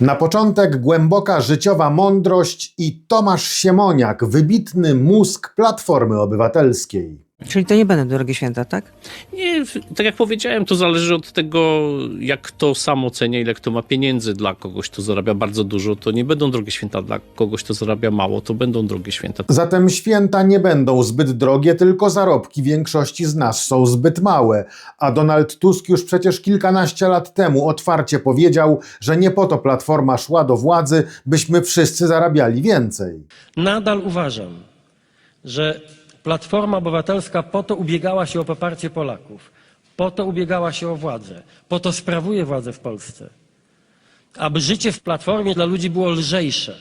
Na początek głęboka życiowa mądrość i Tomasz Siemoniak, wybitny mózg Platformy Obywatelskiej. Czyli to nie będą drogie święta, tak? Nie, tak jak powiedziałem, to zależy od tego, jak kto sam ocenia, ile kto ma pieniędzy. Dla kogoś, kto zarabia bardzo dużo, to nie będą drogie święta. Dla kogoś, kto zarabia mało, to będą drogie święta. Zatem święta nie będą zbyt drogie, tylko zarobki większości z nas są zbyt małe. A Donald Tusk już przecież kilkanaście lat temu otwarcie powiedział, że nie po to Platforma szła do władzy, byśmy wszyscy zarabiali więcej. Nadal uważam, że Platforma Obywatelska po to ubiegała się o poparcie Polaków, po to ubiegała się o władzę, po to sprawuje władzę w Polsce, aby życie w Platformie dla ludzi było lżejsze.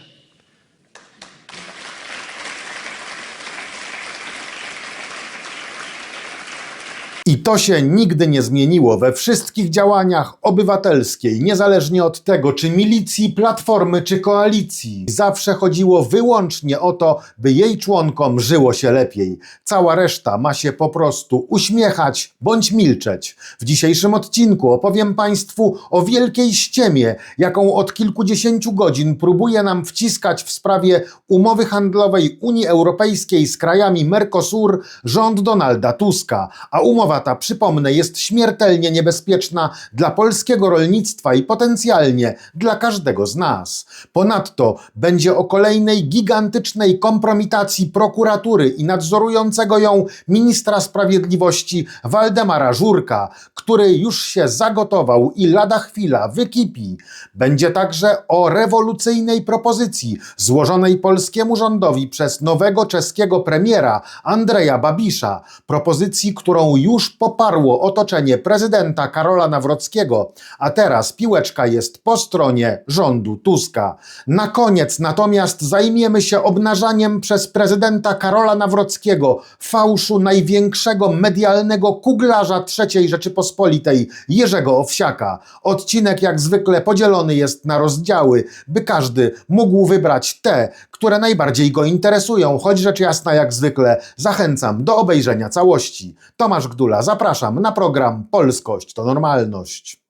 I to się nigdy nie zmieniło we wszystkich działaniach obywatelskiej, niezależnie od tego, czy milicji, platformy, czy koalicji. Zawsze chodziło wyłącznie o to, by jej członkom żyło się lepiej. Cała reszta ma się po prostu uśmiechać bądź milczeć. W dzisiejszym odcinku opowiem Państwu o wielkiej ściemie, jaką od kilkudziesięciu godzin próbuje nam wciskać w sprawie umowy handlowej Unii Europejskiej z krajami Mercosur rząd Donalda Tuska, a umowa przypomnę, jest śmiertelnie niebezpieczna dla polskiego rolnictwa i potencjalnie dla każdego z nas. Ponadto będzie o kolejnej gigantycznej kompromitacji prokuratury i nadzorującego ją ministra sprawiedliwości Waldemara Żurka, który już się zagotował i lada chwila wykipi. Będzie także o rewolucyjnej propozycji złożonej polskiemu rządowi przez nowego czeskiego premiera Andrzeja Babisza. Propozycji, którą już poparło otoczenie prezydenta Karola Nawrockiego, a teraz piłeczka jest po stronie rządu Tuska. Na koniec natomiast zajmiemy się obnażaniem przez prezydenta Karola Nawrockiego fałszu największego medialnego kuglarza III Rzeczypospolitej, Jerzego Owsiaka. Odcinek jak zwykle podzielony jest na rozdziały, by każdy mógł wybrać te, które najbardziej go interesują, choć rzecz jasna jak zwykle zachęcam do obejrzenia całości. Tomasz Gdula, zapraszam na program Polskość to Normalność.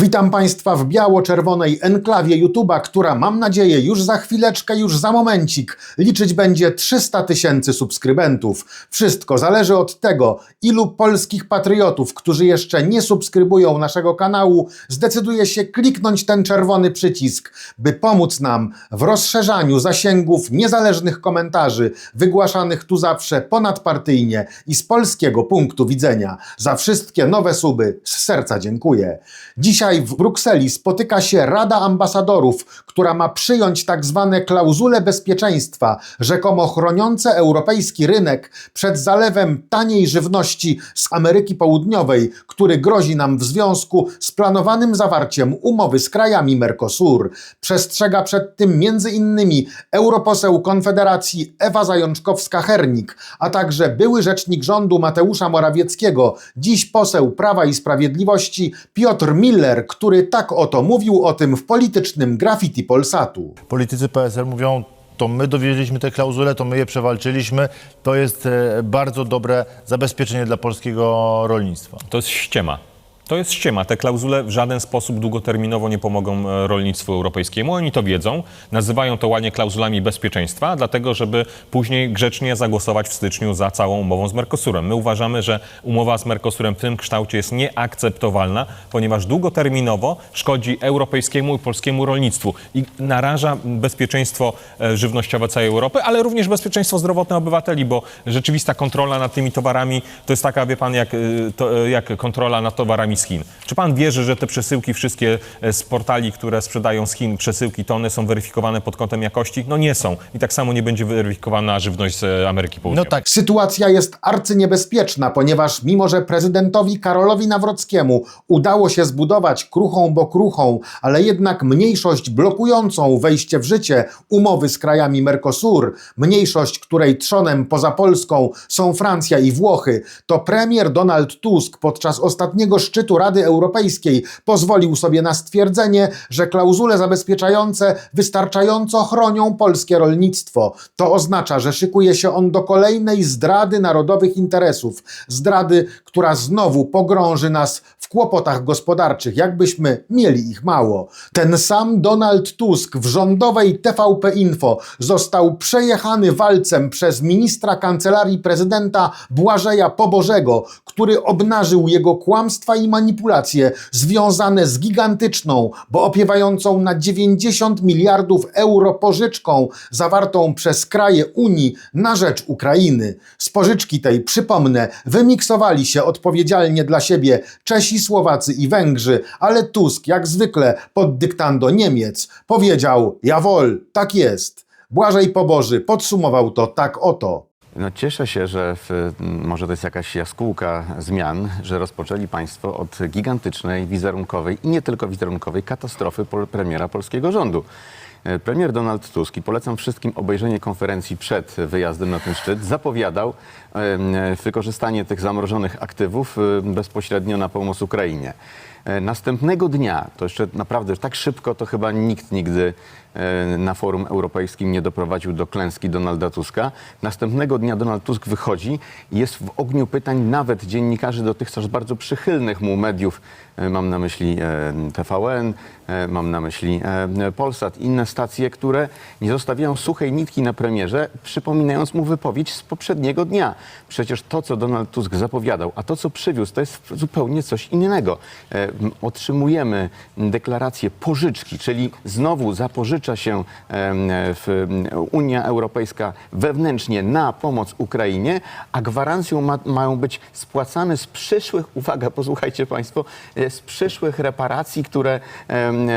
Witam Państwa w biało-czerwonej enklawie YouTube'a, która mam nadzieję już za chwileczkę, już za momencik liczyć będzie 300 tysięcy subskrybentów. Wszystko zależy od tego, ilu polskich patriotów, którzy jeszcze nie subskrybują naszego kanału, zdecyduje się kliknąć ten czerwony przycisk, by pomóc nam w rozszerzaniu zasięgów niezależnych komentarzy, wygłaszanych tu zawsze ponadpartyjnie i z polskiego punktu widzenia. Za wszystkie nowe suby z serca dziękuję. Dzisiaj w Brukseli spotyka się Rada Ambasadorów, która ma przyjąć tak zwane klauzule bezpieczeństwa, rzekomo chroniące europejski rynek przed zalewem taniej żywności z Ameryki Południowej, który grozi nam w związku z planowanym zawarciem umowy z krajami Mercosur. Przestrzega przed tym innymi europoseł Konfederacji Ewa Zajączkowska-Hernik, a także były rzecznik rządu Mateusza Morawieckiego, dziś poseł Prawa i Sprawiedliwości Piotr Miller, który tak oto mówił o tym w politycznym graffiti Polsatu. Politycy PSL mówią, to my dowieźliśmy te klauzule, to my je przewalczyliśmy. To jest e, bardzo dobre zabezpieczenie dla polskiego rolnictwa. To jest ściema. To jest ściema. Te klauzule w żaden sposób długoterminowo nie pomogą e, rolnictwu europejskiemu. Oni to wiedzą. Nazywają to ładnie klauzulami bezpieczeństwa, dlatego żeby później grzecznie zagłosować w styczniu za całą umową z Mercosurem. My uważamy, że umowa z Mercosurem w tym kształcie jest nieakceptowalna, ponieważ długoterminowo szkodzi europejskiemu i polskiemu rolnictwu i naraża bezpieczeństwo e, żywnościowe całej Europy, ale również bezpieczeństwo zdrowotne obywateli, bo rzeczywista kontrola nad tymi towarami to jest taka, wie pan, jak, e, to, jak kontrola nad towarami z Chin. Czy pan wierzy, że te przesyłki wszystkie e, z portali, które sprzedają z Chin, przesyłki tony są weryfikowane pod kątem jakości? No nie są. I tak samo nie będzie weryfikowana żywność z e, Ameryki No Południowej. tak, Sytuacja jest arcyniebezpieczna, ponieważ mimo, że prezydentowi Karolowi Nawrockiemu udało się zbudować kruchą bo kruchą, ale jednak mniejszość blokującą wejście w życie umowy z krajami Mercosur, mniejszość, której trzonem poza Polską są Francja i Włochy, to premier Donald Tusk podczas ostatniego szczytu szczytu Rady Europejskiej pozwolił sobie na stwierdzenie, że klauzule zabezpieczające wystarczająco chronią polskie rolnictwo. To oznacza, że szykuje się on do kolejnej zdrady narodowych interesów, zdrady, która znowu pogrąży nas w kłopotach gospodarczych, jakbyśmy mieli ich mało. Ten sam Donald Tusk w rządowej TVP Info został przejechany walcem przez ministra kancelarii prezydenta Błażeja Pobożego, który obnażył jego kłamstwa i manipulacje związane z gigantyczną, bo opiewającą na 90 miliardów euro pożyczką zawartą przez kraje Unii na rzecz Ukrainy. Z pożyczki tej, przypomnę, wymiksowali się odpowiedzialnie dla siebie Czesi, Słowacy i Węgrzy, ale Tusk, jak zwykle pod dyktando Niemiec, powiedział: Jawol, tak jest. Błażej Poboży podsumował to tak oto. No cieszę się, że w, może to jest jakaś jaskółka zmian, że rozpoczęli Państwo od gigantycznej, wizerunkowej i nie tylko wizerunkowej katastrofy pol, premiera polskiego rządu. E, Premier Donald Tusk, i polecam wszystkim obejrzenie konferencji przed wyjazdem na ten szczyt, zapowiadał wykorzystanie tych zamrożonych aktywów e, bezpośrednio na pomoc Ukrainie. E, Następnego dnia, to jeszcze naprawdę tak szybko, to chyba nikt nigdy e, na forum europejskim nie doprowadził do klęski Donalda Tuska. Następnego dnia Donald Tusk wychodzi i jest w ogniu pytań nawet dziennikarzy dotychczas bardzo przychylnych mu mediów. E, Mam na myśli TVN, mam na myśli Polsat, inne stacje, które nie zostawiają suchej nitki na premierze, przypominając mu wypowiedź z poprzedniego dnia. Przecież to, co Donald Tusk zapowiadał, a to, co przywiózł, to jest zupełnie coś innego. Otrzymujemy deklarację pożyczki, czyli znowu zapożycza się w Unia Europejska wewnętrznie na pomoc Ukrainie, a gwarancją ma, mają być spłacane z przyszłych, uwaga, posłuchajcie Państwo, e, z przyszłych reparacji, które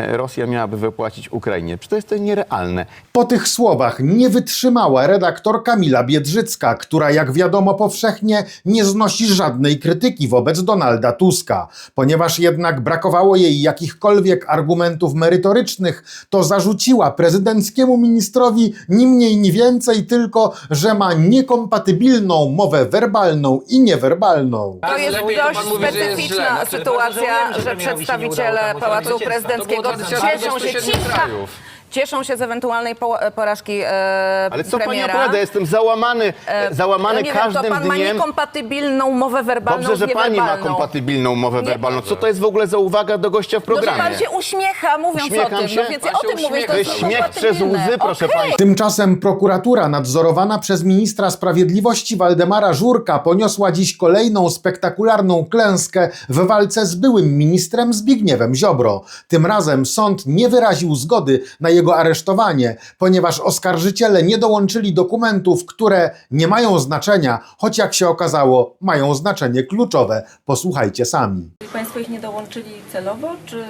Rosja miałaby wypłacić Ukrainie. Przecież to jest to nierealne. Po tych słowach nie wytrzymała redaktor Kamila Biedrzycka, która jak wiadomo powszechnie nie znosi żadnej krytyki wobec Donalda Tuska. Ponieważ jednak brakowało jej jakichkolwiek argumentów merytorycznych, to zarzuciła prezydenckiemu ministrowi ni mniej ni więcej tylko, że ma niekompatybilną mowę werbalną i niewerbalną. To jest lepiej to pan dość mówi, że jest specyficzna źle. Znaczy, sytuacja, rozumiem, że że premierowi się nie przedstawiciele udało tam Pałacu. Prezydenckiego cieszą się, cisza, krajów. Cieszą się z ewentualnej po, porażki e, Ale co pani premiera. opowiada? Jestem załamany, E, załamany nie każdym wiem, to pan ma dniem. niekompatybilną mowę werbalną Dobrze, że z pani ma niewerbalną. kompatybilną mowę Nie- werbalną. Co to jest w ogóle za uwaga do gościa w No, że programie? pan się uśmiecha mówiąc Uśmiecham o tym, się? no więc Pan ja o się tym mówię, że uśmiecha. to jest Śmiech przez kompatybilne. łzy, proszę Okej. państwa. Tymczasem prokuratura nadzorowana przez ministra sprawiedliwości Waldemara Żurka poniosła dziś kolejną spektakularną klęskę w walce z byłym ministrem Zbigniewem Ziobro. Tym razem sąd nie wyraził zgody na jego aresztowanie, ponieważ oskarżyciele nie dołączyli dokumentów, które nie mają znaczenia, choć jak się okazało, mają znaczenie kluczowe. Posłuchajcie sami. Państwo ich nie dołączyli celowo, czy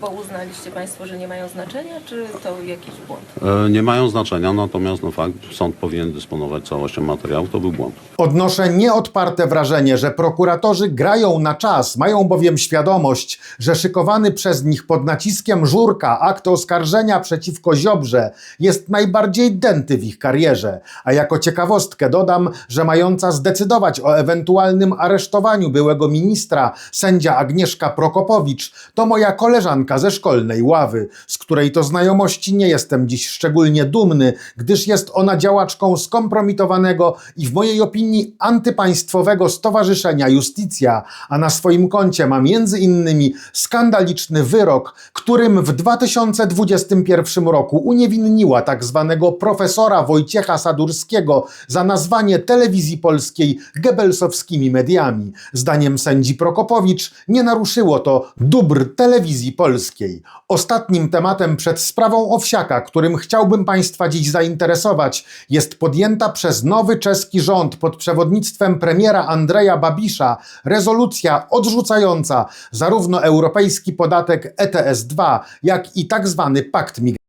bo uznaliście Państwo, że nie mają znaczenia, czy to jakiś błąd? E, Nie mają znaczenia, natomiast no fakt, sąd powinien dysponować całością materiału, to był błąd. Odnoszę nieodparte wrażenie, że prokuratorzy grają na czas, mają bowiem świadomość, że szykowany przez nich pod naciskiem żurka akt oskarżenia przeciwko Ziobrze jest najbardziej dęty w ich karierze. A jako ciekawostkę dodam, że mająca zdecydować o ewentualnym aresztowaniu byłego ministra, sędzia Agnieszka Prokopowicz, to moja koleżanka ze szkolnej ławy, z której to znajomości nie jestem dziś szczególnie dumny, gdyż jest ona działaczką skompromitowanego i w mojej opinii antypaństwowego Stowarzyszenia Justicja, a na swoim koncie ma między innymi skandaliczny wyrok, którym w 2021 roku uniewinniła tak zwanego profesora Wojciecha Sadurskiego za nazwanie telewizji polskiej gebelsowskimi mediami. Zdaniem sędzi Prokopowicz nie naruszyło to dóbr telewizji polskiej. Ostatnim tematem przed sprawą Owsiaka, którym chciałbym Państwa dziś zainteresować, jest podjęta przez nowy czeski rząd pod przewodnictwem premiera Andrzeja Babisza rezolucja odrzucająca zarówno europejski podatek ETS-2, jak i tak zwany pakt migracyjny.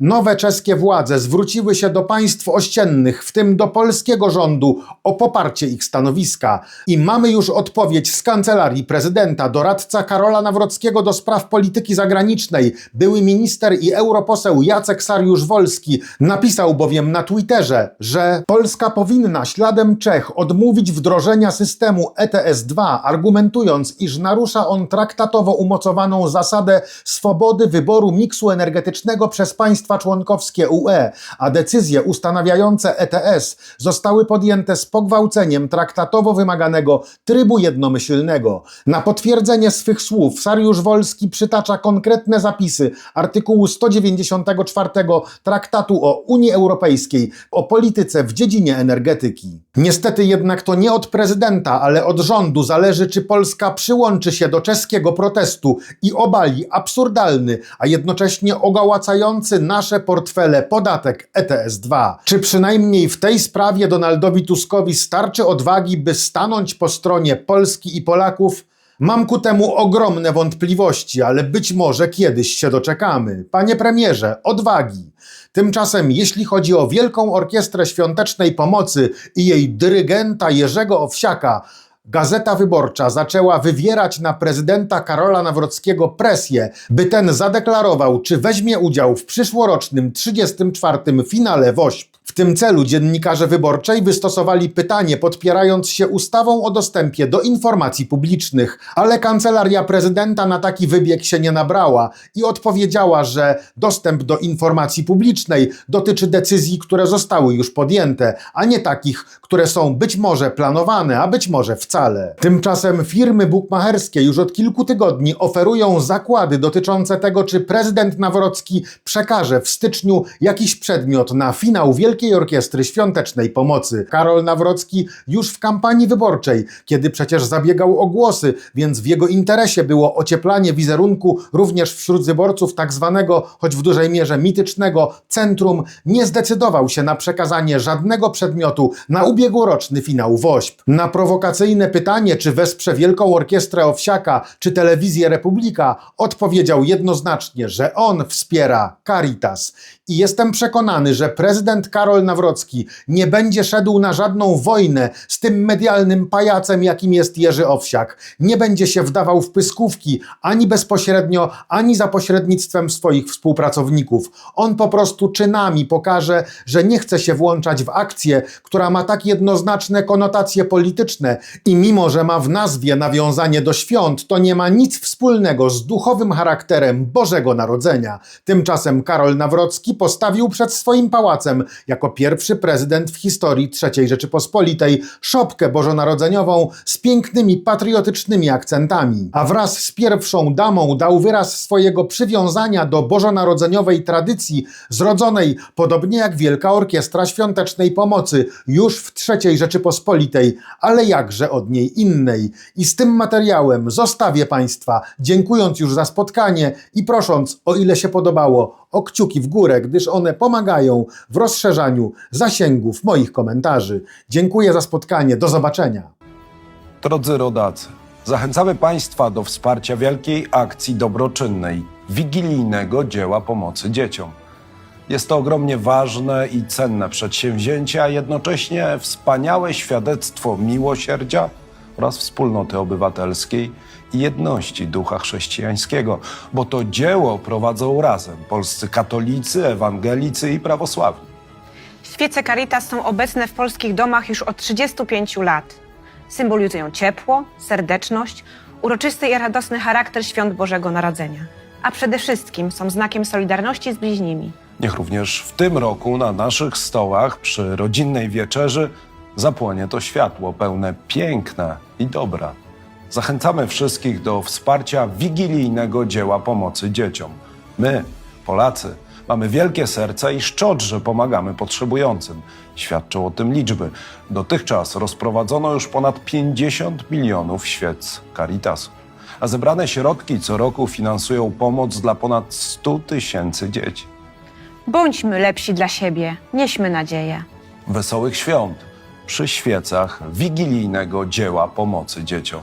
Nowe czeskie władze zwróciły się do państw ościennych, w tym do polskiego rządu, o poparcie ich stanowiska. I mamy już odpowiedź z kancelarii prezydenta. Doradca Karola Nawrockiego do spraw polityki zagranicznej, były minister i europoseł Jacek Sariusz-Wolski, napisał bowiem na Twitterze, że Polska powinna śladem Czech odmówić wdrożenia systemu ETS-2, argumentując, iż narusza on traktatowo umocowaną zasadę swobody wyboru miksu energetycznego przez państwa członkowskie UE, a decyzje ustanawiające ETS zostały podjęte z pogwałceniem traktatowo wymaganego trybu jednomyślnego. Na potwierdzenie swych słów Sariusz Wolski przytacza konkretne zapisy artykułu 194 Traktatu o Unii Europejskiej o polityce w dziedzinie energetyki. Niestety jednak to nie od prezydenta, ale od rządu zależy, czy Polska przyłączy się do czeskiego protestu i obali absurdalny, a jednocześnie ogałacający nasze portfele podatek ETS-2. Czy przynajmniej w tej sprawie Donaldowi Tuskowi starczy odwagi, by stanąć po stronie Polski i Polaków? Mam ku temu ogromne wątpliwości, ale być może kiedyś się doczekamy. Panie premierze, odwagi. Tymczasem, jeśli chodzi o Wielką Orkiestrę Świątecznej Pomocy i jej dyrygenta Jerzego Owsiaka, Gazeta Wyborcza zaczęła wywierać na prezydenta Karola Nawrockiego presję, by ten zadeklarował, czy weźmie udział w przyszłorocznym 34. finale WOŚP. W tym celu dziennikarze wyborczej wystosowali pytanie, podpierając się ustawą o dostępie do informacji publicznych, ale kancelaria prezydenta na taki wybieg się nie nabrała i odpowiedziała, że dostęp do informacji publicznej dotyczy decyzji, które zostały już podjęte, a nie takich, które są być może planowane, a być może wcale. Tymczasem firmy bukmacherskie już od kilku tygodni oferują zakłady dotyczące tego, czy prezydent Nawrocki przekaże w styczniu jakiś przedmiot na finał Wielkiej Orkiestry Świątecznej Pomocy. Karol Nawrocki już w kampanii wyborczej, kiedy przecież zabiegał o głosy, więc w jego interesie było ocieplanie wizerunku również wśród wyborców tak zwanego, choć w dużej mierze mitycznego, centrum, nie zdecydował się na przekazanie żadnego przedmiotu na ubiegłoroczny finał WOŚP. Na prowokacyjne pytanie, czy wesprze Wielką Orkiestrę Owsiaka, czy Telewizję Republika, odpowiedział jednoznacznie, że on wspiera Caritas. I jestem przekonany, że prezydent Karol Nawrocki nie będzie szedł na żadną wojnę z tym medialnym pajacem, jakim jest Jerzy Owsiak. Nie będzie się wdawał w pyskówki ani bezpośrednio, ani za pośrednictwem swoich współpracowników. On po prostu czynami pokaże, że nie chce się włączać w akcję, która ma tak jednoznaczne konotacje polityczne i mimo, że ma w nazwie nawiązanie do świąt, to nie ma nic wspólnego z duchowym charakterem Bożego Narodzenia. Tymczasem Karol Nawrocki postawił przed swoim pałacem jako pierwszy prezydent w historii III Rzeczypospolitej szopkę bożonarodzeniową z pięknymi patriotycznymi akcentami, a wraz z pierwszą damą dał wyraz swojego przywiązania do bożonarodzeniowej tradycji zrodzonej, podobnie jak Wielka Orkiestra Świątecznej Pomocy, już w III Rzeczypospolitej, ale jakże od niej innej. I z tym materiałem zostawię Państwa, dziękując już za spotkanie i prosząc, o ile się podobało, o kciuki w górę, gdyż one pomagają w rozszerzaniu zasięgów moich komentarzy. Dziękuję za spotkanie, do zobaczenia. Drodzy rodacy, zachęcamy Państwa do wsparcia wielkiej akcji dobroczynnej, wigilijnego dzieła pomocy dzieciom. Jest to ogromnie ważne i cenne przedsięwzięcie, a jednocześnie wspaniałe świadectwo miłosierdzia oraz wspólnoty obywatelskiej i jedności ducha chrześcijańskiego, bo to dzieło prowadzą razem polscy katolicy, ewangelicy i prawosławni. Świece Caritas są obecne w polskich domach już od 35 lat. Symbolizują ciepło, serdeczność, uroczysty i radosny charakter świąt Bożego Narodzenia, a przede wszystkim są znakiem solidarności z bliźnimi. Niech również w tym roku na naszych stołach przy rodzinnej wieczerzy zapłonie to światło pełne piękna i dobra. Zachęcamy wszystkich do wsparcia wigilijnego dzieła pomocy dzieciom. My, Polacy, mamy wielkie serca i szczodrze pomagamy potrzebującym. Świadczą o tym liczby. Dotychczas rozprowadzono już ponad 50 milionów świec Caritasu. A zebrane środki co roku finansują pomoc dla ponad 100 tysięcy dzieci. Bądźmy lepsi dla siebie, nieśmy nadzieję. Wesołych świąt przy świecach wigilijnego dzieła pomocy dzieciom.